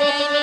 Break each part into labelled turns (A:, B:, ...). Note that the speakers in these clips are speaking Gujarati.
A: Thank you.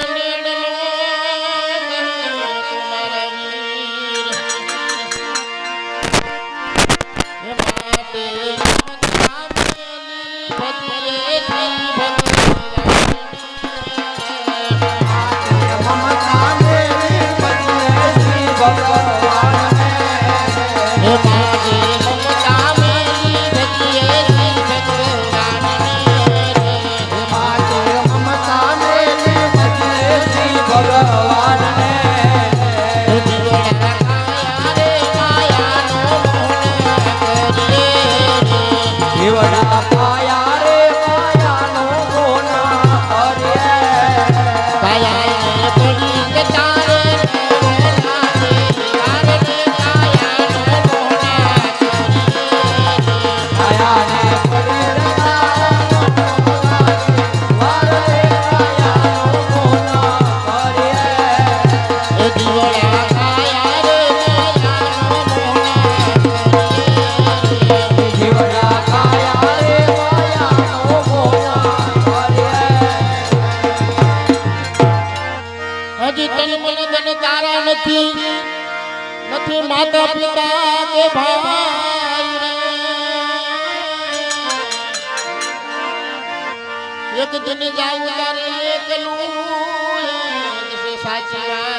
A: 加油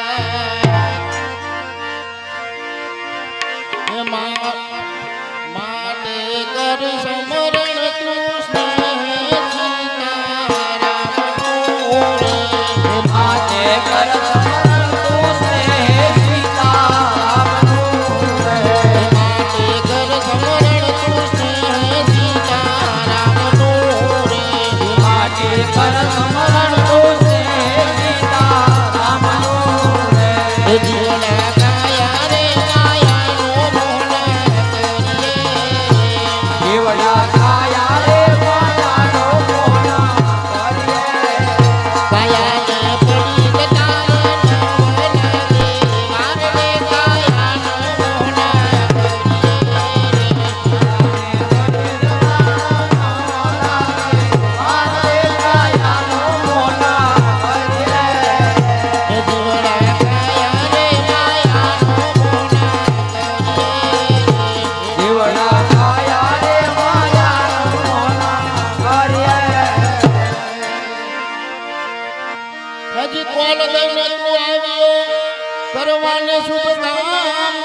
A: ભગવાન સુખધામ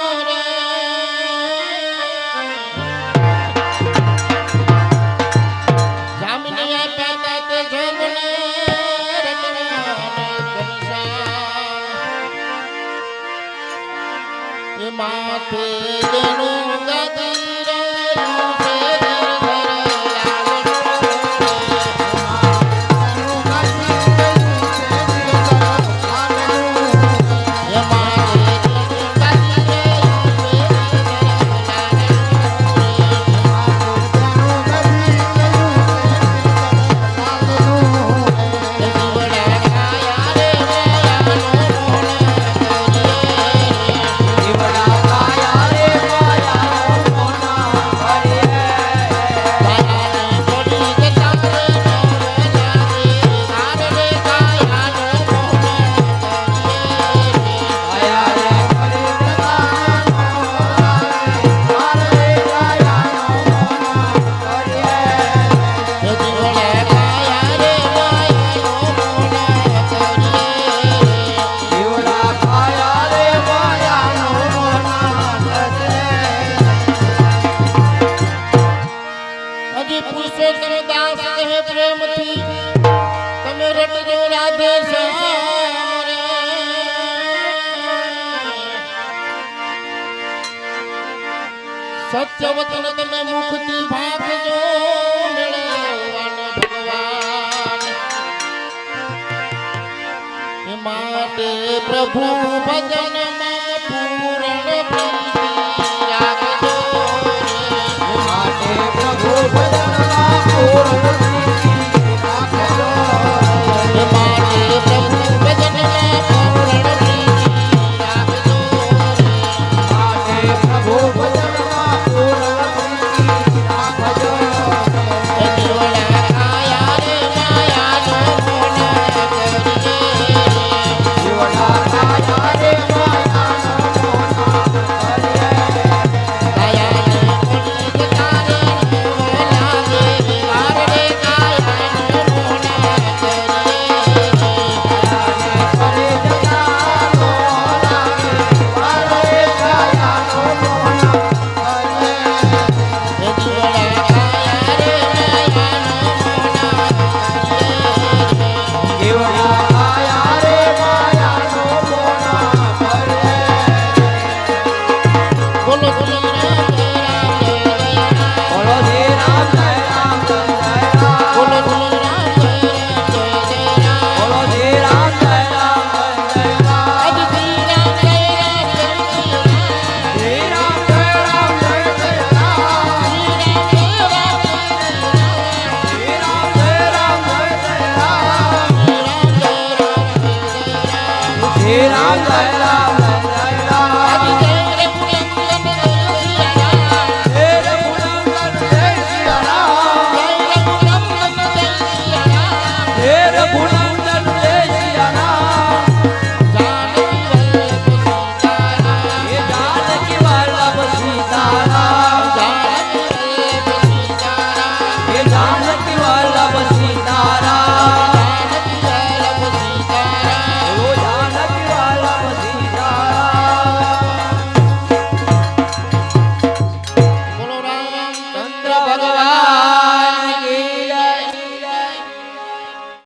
A: રે માથે દેણું માટે પ્રભુ ભજન પૂરણ
B: પ્રભુ
A: ભજન પૂરણ